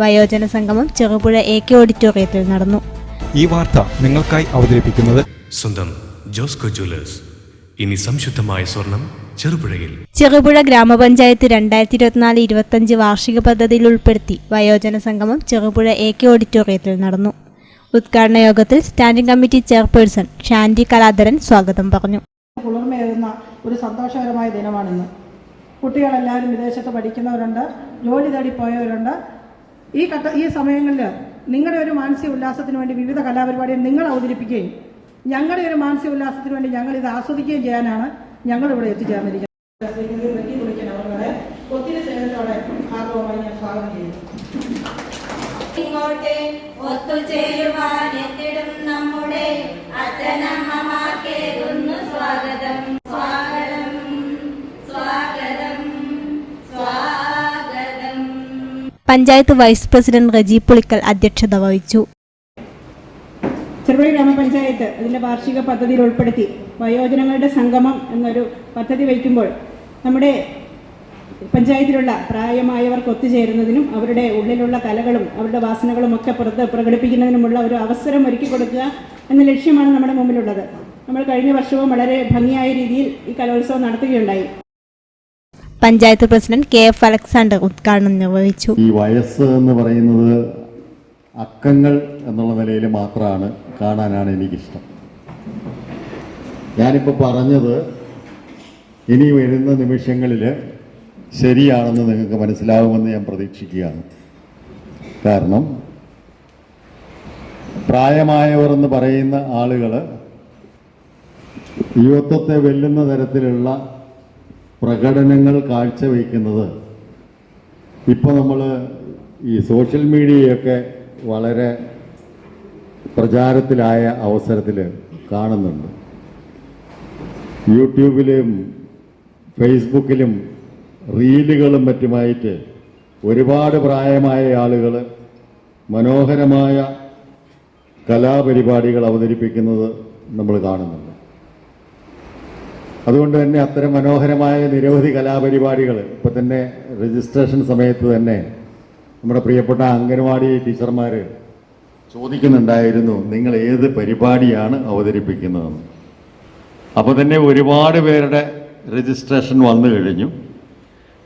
വയോജന സംഗമം Cherupuzha A K ഓഡിറ്റോറിയത്തിൽ നടന്നു. ഈ വാർത്ത നിങ്ങൾക്കായി അവതരിപ്പിക്കുന്നത് സ്വന്തം ജോസ്കോ ജ്വല്ലേഴ്സ്. ഇനി സംശുദ്ധമായ സ്വർണം ചെറുപുഴയിൽ. ചെറുപുഴ ഗ്രാമപഞ്ചായത്ത് രണ്ടായിരത്തി ഇരുപത്തിനാല് ഇരുപത്തഞ്ച് വാർഷിക പദ്ധതിയിൽ ഉൾപ്പെടുത്തി വയോജന സംഗമം ചെറുപുഴ എ കെ ഓഡിറ്റോറിയത്തിൽ നടന്നു. ഉദ്ഘാടന യോഗത്തിൽ standing committee chairperson Shandy Kaladharan സ്വാഗതം പറഞ്ഞു. കുളിർമയേറുന്ന ഒരു സന്തോഷകരമായ ദിനമാണിന്ന്. കുട്ടികളെല്ലാവരും വിദേശത്ത് പഠിക്കുന്നവരുണ്ട് ജോലി തേടി പോയവരുണ്ട് ഈ ഘട്ട ഈ സമയങ്ങളിൽ നിങ്ങളുടെ ഒരു മാനസിക ഉല്ലാസത്തിന് വേണ്ടി വിവിധ കലാപരിപാടികൾ നിങ്ങൾ അവതരിപ്പിക്കുകയും ഞങ്ങളുടെ ഒരു മാനസിക ഉല്ലാസത്തിന് വേണ്ടി ഞങ്ങൾ ഇത് ആസ്വദിക്കുകയും ചെയ്യാനാണ് ഞങ്ങൾ ഇവിടെ എത്തിച്ചേർന്നിരിക്കുന്നത്. ഞാൻ സ്വാഗതം ചെയ്യുന്നു ഒത്തുചേരുവാൻ എത്തിടും നമ്മുടെ അച്ഛനമ്മമാർക്കേകുന്നു സ്വാഗതം പഞ്ചായത്ത് വൈസ് പ്രസിഡന്റ് റജി പുളിക്കൽ അധ്യക്ഷത വഹിച്ചു. ചെറുപുഴ ഗ്രാമപഞ്ചായത്ത് അതിന്റെ വാർഷിക പദ്ധതിയിൽ ഉൾപ്പെടുത്തി വയോജനങ്ങളുടെ സംഗമം എന്നൊരു പദ്ധതി വയ്ക്കുമ്പോൾ നമ്മുടെ പഞ്ചായത്തിലുള്ള പ്രായമായവർക്ക് ഒത്തുചേരുന്നതിനും അവരുടെ ഉള്ളിലുള്ള കലകളും അവരുടെ വാസനകളും ഒക്കെ പുറത്ത് പ്രകടിപ്പിക്കുന്നതിനുമുള്ള ഒരു അവസരം ഒരുക്കി കൊടുക്കുക എന്ന ലക്ഷ്യമാണ് നമ്മുടെ മുമ്പിലുള്ളത്. നമ്മൾ കഴിഞ്ഞ വർഷവും വളരെ ഭംഗിയായ രീതിയിൽ ഈ കലോത്സവം നടത്തുകയുണ്ടായി. Panchayat president K F Alexander ഉദ്ഘാടനം നിർവഹിച്ചു. ഈ വയസ്സ് എന്ന് പറയുന്നത് അക്കങ്ങൾ എന്നുള്ള നിലയിൽ മാത്രമാണ് കാണാനാണ് എനിക്കിഷ്ടം. ഞാനിപ്പോൾ പറഞ്ഞത് ഇനി വരുന്ന നിമിഷങ്ങളിൽ ശരിയാണെന്ന് നിങ്ങൾക്ക് മനസ്സിലാവുമെന്ന് ഞാൻ പ്രതീക്ഷിക്കുകയാണ്. കാരണം പ്രായമായവർ എന്ന് പറയുന്ന ആളുകൾ യുവത്വത്തെ വെല്ലുന്ന തരത്തിലുള്ള പ്രകടനങ്ങൾ കാഴ്ചവെക്കുന്നത്. ഇപ്പോൾ നമ്മൾ ഈ സോഷ്യൽ മീഡിയയൊക്കെ വളരെ പ്രചാരത്തിലായ അവസരത്തിൽ കാണുന്നുണ്ട്. യൂട്യൂബിലും ഫേസ്ബുക്കിലും റീലുകളും മറ്റുമായിട്ട് ഒരുപാട് പ്രായമായ ആളുകൾ മനോഹരമായ കലാപരിപാടികൾ അവതരിപ്പിക്കുന്നത് നമ്മൾ കാണുന്നുണ്ട്. അതുകൊണ്ട് തന്നെ അത്തരം മനോഹരമായ നിരവധി കലാപരിപാടികൾ ഇപ്പം തന്നെ രജിസ്ട്രേഷൻ സമയത്ത് തന്നെ നമ്മുടെ പ്രിയപ്പെട്ട അംഗനവാടി ടീച്ചർമാർ ചോദിക്കുന്നുണ്ടായിരുന്നു നിങ്ങൾ ഏത് പരിപാടിയാണ് അവതരിപ്പിക്കുന്നതെന്ന് അപ്പോൾ തന്നെ ഒരുപാട് പേരുടെ രജിസ്ട്രേഷൻ വന്നു കഴിഞ്ഞു.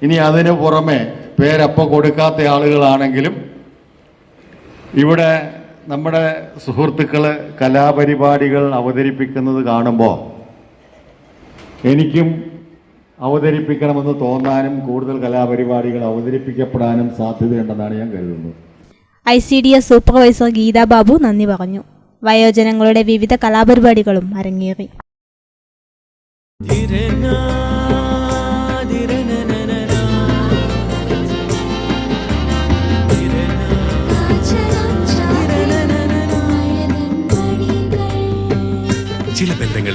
ഇനി അതിന് പുറമെ പേരപ്പോൾ കൊടുക്കാത്ത ആളുകളാണെങ്കിലും ഇവിടെ നമ്മുടെ സുഹൃത്തുക്കൾ കലാപരിപാടികൾ അവതരിപ്പിക്കുന്നത് കാണുമ്പോൾ എനിക്കും അവതരിപ്പിക്കണമെന്ന് തോന്നാനും കൂടുതൽ കലാപരിപാടികൾ അവതരിപ്പിക്കപ്പെടാനും സാധ്യതയുണ്ടെന്നാണ് ഞാൻ കരുതുന്നത്. I C D S supervisor Geetha Babu നന്ദി പറഞ്ഞു. വയോജനങ്ങളുടെ വിവിധ കലാപരിപാടികളും അരങ്ങേറി. ചില ബന്ധങ്ങൾ